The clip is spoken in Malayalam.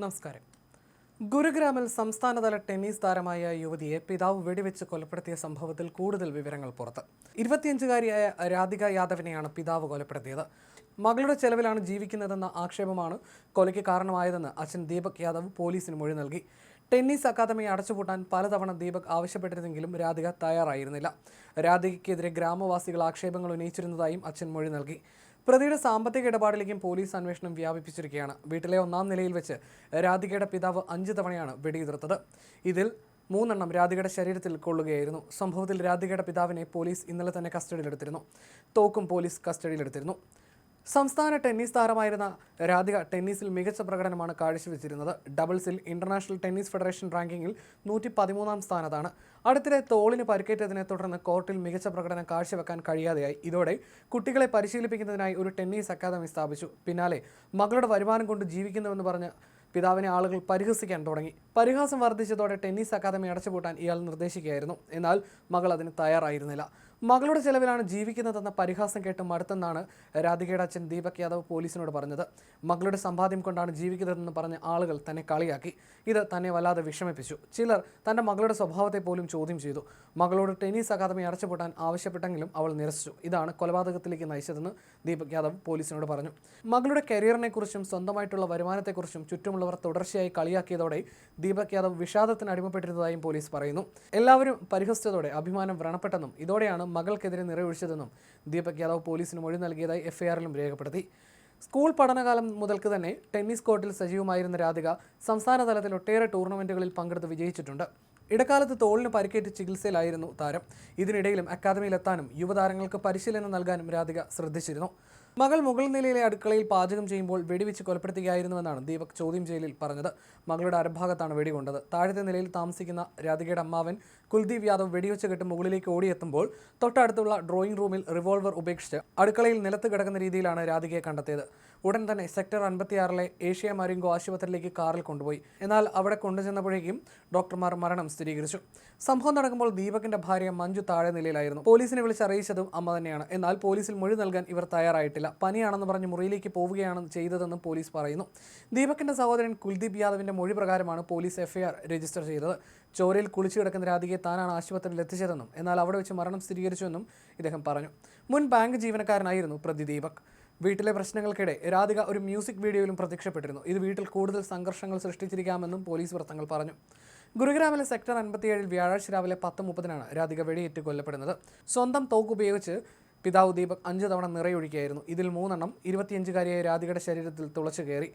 നമസ്കാരം. ഗുരുഗ്രാമിൽ സംസ്ഥാനതല ടെന്നീസ് താരമായ യുവതിയെ പിതാവ് വെടിവെച്ച് കൊലപ്പെടുത്തിയ സംഭവത്തിൽ കൂടുതൽ വിവരങ്ങൾ പുറത്ത്. ഇരുപത്തിയഞ്ചുകാരിയായ രാധിക യാദവിനെയാണ് പിതാവ് കൊലപ്പെടുത്തിയത്. മകളുടെ ചെലവിലാണ് ജീവിക്കുന്നതെന്ന ആക്ഷേപമാണ് കൊലയ്ക്ക് കാരണമായതെന്ന് അച്ഛൻ ദീപക് യാദവ് പോലീസിന് മൊഴി നൽകി. ടെന്നീസ് അക്കാദമി അടച്ചുപൂട്ടാൻ പലതവണ ദീപക് ആവശ്യപ്പെട്ടിരുന്നെങ്കിലും രാധിക തയ്യാറായിരുന്നില്ല. രാധികയ്ക്കെതിരെ ഗ്രാമവാസികൾ ആക്ഷേപങ്ങൾ ഉന്നയിച്ചിരുന്നതായും അച്ഛൻ മൊഴി നൽകി. പ്രതിയുടെ സാമ്പത്തിക ഇടപാടിലേക്കും പോലീസ് അന്വേഷണം വ്യാപിപ്പിച്ചിരിക്കുകയാണ്. വീട്ടിലെ ഒന്നാം നിലയിൽ വെച്ച് രാധികയുടെ പിതാവ് അഞ്ച് തവണയാണ് വെടിയുതിർത്തത്. ഇതിൽ മൂന്നെണ്ണം രാധികയുടെ ശരീരത്തിൽ കൊള്ളുകയായിരുന്നു. സംഭവത്തിൽ രാധികയുടെ പിതാവിനെ പോലീസ് ഇന്നലെ തന്നെ കസ്റ്റഡിയിലെടുത്തിരുന്നു. തോക്കും പോലീസ് കസ്റ്റഡിയിലെടുത്തിരുന്നു. സംസ്ഥാന ടെന്നീസ് താരമായിരുന്ന രാധിക ടെന്നീസിൽ മികച്ച പ്രകടനമാണ് കാഴ്ചവെച്ചിരുന്നത്. ഡബിൾസിൽ ഇന്റർനാഷണൽ ടെന്നീസ് ഫെഡറേഷൻ റാങ്കിങ്ങിൽ നൂറ്റി പതിമൂന്നാം സ്ഥാനത്താണ്. അടുത്തിടെ തോളിന് പരിക്കേറ്റതിനെ തുടർന്ന് കോർട്ടിൽ മികച്ച പ്രകടനം കാഴ്ചവെക്കാൻ കഴിയാതെയായി. ഇതോടെ കുട്ടികളെ പരിശീലിപ്പിക്കുന്നതിനായി ഒരു ടെന്നീസ് അക്കാദമി സ്ഥാപിച്ചു. പിന്നാലെ മകളുടെ വരുമാനം കൊണ്ട് ജീവിക്കുന്നുവെന്ന് പറഞ്ഞ് പിതാവിനെ ആളുകൾ പരിഹസിക്കാൻ തുടങ്ങി. പരിഹാസം വർദ്ധിച്ചതോടെ ടെന്നീസ് അക്കാദമി അടച്ചുപൂട്ടാൻ ഇയാൾ നിർദ്ദേശിക്കുകയായിരുന്നു. എന്നാൽ മകൾ അതിന് തയ്യാറായിരുന്നില്ല. മകളുടെ ചെലവിലാണ് ജീവിക്കുന്നതെന്ന പരിഹാസം കേട്ട് മടുത്തെന്നാണ് രാധികയുടെ അച്ഛൻ ദീപക് യാദവ് പോലീസിനോട് പറഞ്ഞത്. മകളുടെ സമ്പാദ്യം കൊണ്ടാണ് ജീവിക്കുന്നതെന്ന് പറഞ്ഞ ആളുകൾ തന്നെ കളിയാക്കി. ഇത് തന്നെ വല്ലാതെ വിഷമിപ്പിച്ചു. ചിലർ തന്റെ മകളുടെ സ്വഭാവത്തെ പോലും ചോദ്യം ചെയ്തു. മകളോട് ടെന്നീസ് അക്കാദമി അടച്ചുപൂട്ടാൻ ആവശ്യപ്പെട്ടെങ്കിലും അവൾ നിരസിച്ചു. ഇതാണ് കൊലപാതകത്തിലേക്ക് നയിച്ചതെന്ന് ദീപക് യാദവ് പോലീസിനോട് പറഞ്ഞു. മകളുടെ കരിയറിനെക്കുറിച്ചും സ്വന്തമായിട്ടുള്ള വരുമാനത്തെക്കുറിച്ചും ചുറ്റുമുള്ളവർ തുടർച്ചയായി കളിയാക്കിയതോടെ ദീപക് യാദവ് വിഷാദത്തിന് അടിമപ്പെട്ടിരുന്നതായും പോലീസ് പറയുന്നു. എല്ലാവരും പരിഹസിച്ചതോടെ അഭിമാനം വ്രണപ്പെട്ടെന്നും ഇതോടെയാണ് മകൾക്കെതിരെ നിറയൊഴിച്ചതെന്നും ദീപക് യാദവ് പോലീസിന് മൊഴി നൽകിയതായി എഫ്ഐആറിലും രേഖപ്പെടുത്തി. സ്കൂൾ പഠനകാലം മുതൽക്ക് തന്നെ ടെന്നീസ് കോർട്ടിൽ സജീവമായിരുന്ന രാധിക സംസ്ഥാന തലത്തിൽ ഒട്ടേറെ ടൂർണമെന്റുകളിൽ പങ്കെടുത്ത് വിജയിച്ചിട്ടുണ്ട്. ഇടക്കാലത്ത് തോളിന് പരിക്കേറ്റ് ചികിത്സയിലായിരുന്നു താരം. ഇതിനിടയിലും അക്കാദമിയിലെത്താനും യുവതാരങ്ങൾക്ക് പരിശീലനം നൽകാനും രാധിക ശ്രദ്ധിച്ചിരുന്നു. മകൾ മുകൾ നിലയിലെ അടുക്കളയിൽ പാചകം ചെയ്യുമ്പോൾ വെടിവെച്ച് കൊലപ്പെടുത്തുകയായിരുന്നുവെന്നാണ് ദീപക് ചോദ്യം ചെയ്യലിൽ പറഞ്ഞത്. മകളുടെ അരഭാഗത്താണ് വെടികൊണ്ടത്. താഴത്തെ നിലയിൽ താമസിക്കുന്ന രാധികയുടെ അമ്മാവൻ കുൽദീപ് യാദവ് വെടിവെച്ച് കെട്ട് മുകളിലേക്ക് ഓടിയെത്തുമ്പോൾ തൊട്ടടുത്തുള്ള ഡ്രോയിങ് റൂമിൽ റിവോൾവർ ഉപേക്ഷിച്ച് അടുക്കളയിൽ നിലത്ത് കിടക്കുന്ന രീതിയിലാണ് രാധികയെ കണ്ടെത്തിയത്. ഉടൻ തന്നെ സെക്ടർ അൻപത്തിയാറിലെ ഏഷ്യ മരിങ്കോ ആശുപത്രിയിലേക്ക് കാറിൽ കൊണ്ടുപോയി. എന്നാൽ അവിടെ കൊണ്ടുചെന്നപ്പോഴേക്കും ഡോക്ടർമാർ മരണം സ്ഥിരീകരിച്ചു. സംഭവം നടക്കുമ്പോൾ ദീപകിന്റെ ഭാര്യ മഞ്ജു താഴെ നിലയിലായിരുന്നു. പോലീസിനെ വിളിച്ച് അറിയിച്ചതും അമ്മ തന്നെയാണ്. എന്നാൽ പോലീസിൽ മൊഴി നൽകാൻ ഇവർ തയ്യാറായിട്ടില്ല. പനിയാണെന്ന് പറഞ്ഞ് മുറിയിലേക്ക് പോവുകയാണ് ചെയ്തതെന്നും പോലീസ് പറയുന്നു. ദീപകിന്റെ സഹോദരൻ കുൽദീപ് യാദവിന്റെ മൊഴി പ്രകാരമാണ് പോലീസ് എഫ്ഐആർ രജിസ്റ്റർ ചെയ്തത്. ചോരയിൽ കുളിച്ചു കിടക്കുന്ന രാധികയെ താനാണ് ആശുപത്രിയിൽ എത്തിച്ചതെന്നും എന്നാൽ അവിടെ വെച്ച് മരണം സ്ഥിരീകരിച്ചുവെന്നും ഇദ്ദേഹം പറഞ്ഞു. മുൻ ബാങ്ക് ജീവനക്കാരനായിരുന്നു പ്രതി ദീപക്. വീട്ടിലെ പ്രശ്നങ്ങൾക്കിടെ രാധിക ഒരു മ്യൂസിക് വീഡിയോയിലും പ്രത്യക്ഷപ്പെട്ടിരുന്നു. ഇത് വീട്ടിൽ കൂടുതൽ സംഘർഷങ്ങൾ സൃഷ്ടിച്ചിരിക്കാമെന്നും പോലീസ് വൃത്തങ്ങൾ പറഞ്ഞു. ഗുരുഗ്രാമിലെ സെക്ടർ അൻപത്തിയേഴിൽ വ്യാഴാഴ്ച രാവിലെ പത്ത് മുപ്പതിനാണ് രാധിക വെടിയേറ്റ് കൊല്ലപ്പെടുന്നത്. സ്വന്തം തോക്ക് ഉപയോഗിച്ച് പിതാവ് ദീപക് അഞ്ച് തവണ നിറയൊഴിക്കുകയായിരുന്നു ഇതിൽ മൂന്നെണ്ണം ഇരുപത്തിയഞ്ചുകാരിയായ രാധികയുടെ ശരീരത്തിൽ തുളച്ചു കയറി